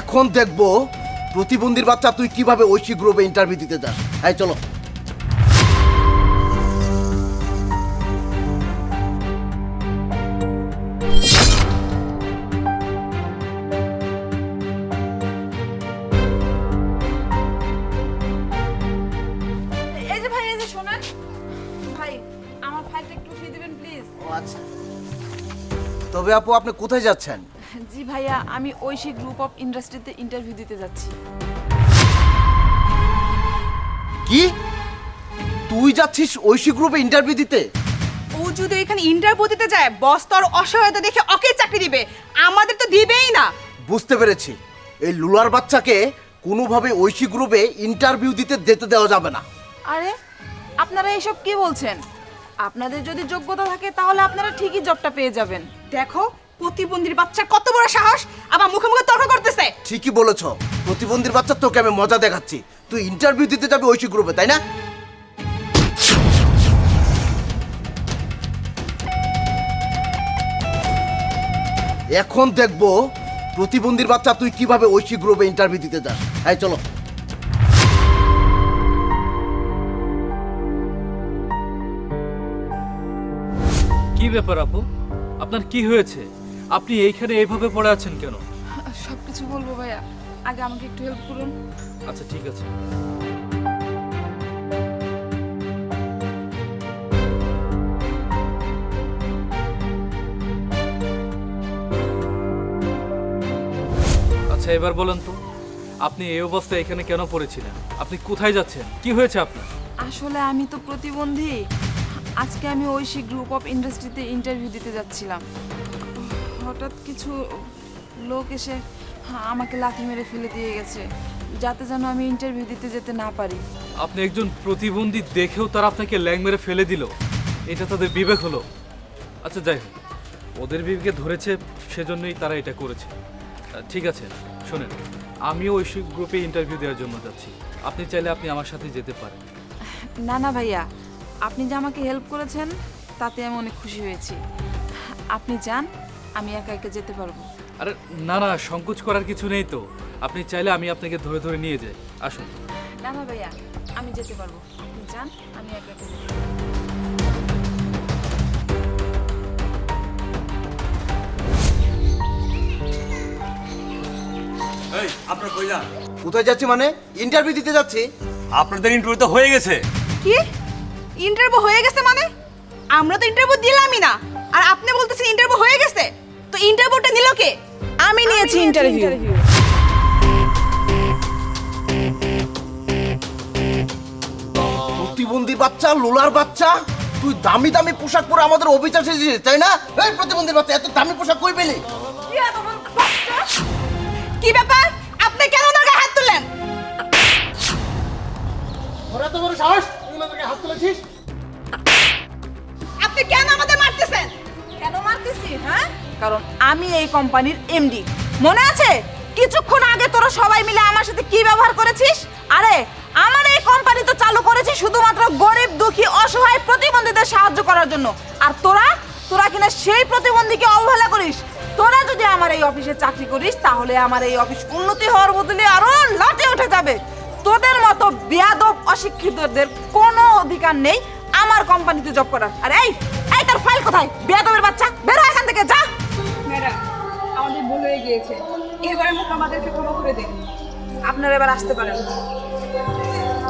এখন দেখব প্রতিবন্ধীর বাচ্চা তুই কীভাবে ঐশী গ্রুপে ইন্টারভিউ দিতে যাস। হ্যাঁ চলো। এই যে ভাই এই যে শোনেন। ভাই আমার ফাইলটা একটু উঠিয়ে দিবেন প্লিজ ও আচ্ছা। তবে আপু আপনি কোথায় যাচ্ছেন? জি ভাইয়া আমি ঐশী গ্রুপ অফ ইন্ডাস্ট্রিতে ইন্টারভিউ দিতে যাচ্ছি। কি? তুই যাচ্ছিস ঐশী গ্রুপে ইন্টারভিউ দিতে? ও যদি এখানে ইন্টারভিউ দিতে যায় বস তোর অসহায়তা দেখে ওকে চাকরি দিবে। আমাদের তো দিবেই না। বুঝতে পেরেছি। এই লুলার বাচ্চাকে কোনোভাবে ঐশী গ্রুপে ইন্টারভিউ দিতে যেতে দেওয়া যাবে না। আরে আপনারা এসব কি বলছেন? আপনাদের যদি যোগ্যতা থাকে তাহলে আপনারা ঠিকই জবটা পেয়ে যাবেন। দেখো প্রতিবন্ধীর বাচ্চা কত বড় সাহস? আবার মুখে মুখে তর্ক করতেছে। ঠিকই বলেছ। প্রতিবন্ধীর বাচ্চা তোকে আমি মজা দেখাচ্ছি। তুই ইন্টারভিউ দিতে যাবি ঐশী গ্রুপে তাই না? এখন দেখব প্রতিবন্ধীর বাচ্চা তুই কীভাবে ঐশী গ্রুপে ইন্টারভিউ দিতে যাস। হ্যাঁ চলো। কি ব্যাপার আপু? আপনার কি হয়েছে? আপনি এইখানে এইভাবে পড়ে আছেন কেন? সব কিছু বলব ভাইয়া। আগে আমাকে একটু হেল্প করুন। আচ্ছা ঠিক আছে। আচ্ছা এবার বলেন তো আপনি এই অবস্থায় এখানে কেন পড়েছিলেন? আপনি কোথায় যাচ্ছেন? কি হয়েছে আপনার? আসলে আমি তো প্রতিবন্ধী। আজকে আমি ঐশী গ্রুপ অফ ইন্ডাস্ট্রিতে ইন্টারভিউ দিতে যাচ্ছিলাম। হঠাৎ কিছু লোক এসে আমাকে লাথি মেরে ফেলে দিয়ে গেছে যাতে যেন আমি ইন্টারভিউ দিতে যেতে না পারি। আপনি একজন প্রতিবন্ধী দেখেও তারা আপনাকে ল্যাং মেরে ফেলে দিল। এটা তাদের বিবেক হলো। আচ্ছা যাই হোক। ওদের বিবেকে ধরেছে সেজন্যই তারা এটা করেছে। ঠিক আছে শোনেন আমিও ওই গ্রুপে ইন্টারভিউ দেওয়ার জন্য যাচ্ছি। আপনি চাইলে আপনি আমার সাথে যেতে পারেন। না না ভাইয়া আপনি যে আমাকে হেল্প করেছেন তাতে আমি অনেক খুশি হয়েছি। আপনি যান আমি একা একা যেতে পারব। আরে না না সংকোচ করার কিছু নেই তো। আপনি চাইলে আমি আপনাকে ধরে ধরে নিয়ে যাই। আসুন। না না ভাইয়া আমি যেতে পারব। আপনি যান আমি একা একা যেতে পারব। এই আপনার কই যান কোথায় যাচ্ছি মানে? ইন্টারভিউ দিতে যাচ্ছি। আপনাদের ইন্টারভিউ তো হয়ে গেছে। কি? ইন্টারভিউ হয়ে গেছে মানে? আমরা তো ইন্টারভিউ দিলামই না। আর আপনি বলতেছেন ইন্টারভিউ হয়ে গেছে? তো ইন্টারভিউটা নিল কে? আমি নিয়েছি ইন্টারভিউ প্রতিবন্ধী বাচ্চা লোলার বাচ্চা তুই দামি দামি পোশাক পরে আমাদের অফিসে এসেছিস তাই না? এই প্রতিবন্ধী বাচ্চা এত দামি পোশাক কই পেলি? কি ব্যাপার? আপনি কেন ওনার গায়ে হাত তুললেন? ওরা তো বড় সাহস? তুই ওনাদেরকে হাত তুলেছিস? আপনি কেন আমাদের মারতেছেন? কেন মারতেছি হ্যাঁ? কারণ আমি এই কোম্পানির এমডি। মনে আছে? কিছুক্ষণ আগে তোরা সবাই মিলে আমার সাথে কি ব্যবহার করেছিস? আরে, আমার এই কোম্পানি তো চালু করেছি শুধুমাত্র গরিব, দুঃখী, অসহায় প্রতিবন্ধীদের সাহায্য করার জন্য। আর তোরা? তোরা কিনা সেই প্রতিবন্ধীকে অবহেলা করিস? তোরা যদি আমার এই অফিসে চাকরি করিস, তাহলে আমার এই অফিস উন্নতি হওয়ার বদলে আরও লাটে উঠে যাবে। তোদের মতো বেয়াদব, অশিক্ষিতদের কোনো অধিকার নেই আমার কোম্পানিতে জব করার। আর, এই এই তোর ফাইল কোথায়? বেয়াদবের বাচ্চা, বেরো এখান থেকে, যা! হয়ে গিয়েছে এবারের মতো আমাদেরকে ক্ষমা করে দিন। আপনারা এবার আসতে পারেন।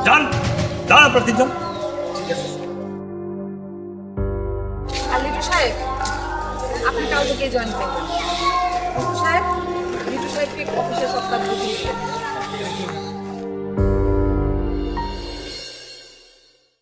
যান যান আপনার তিনজন আর লিটু সাহেব আপনি কাউকে কে জয়েন করবেন? সাহেব লিটু সাহেবকে অফিসে সব কাজ বুঝিয়ে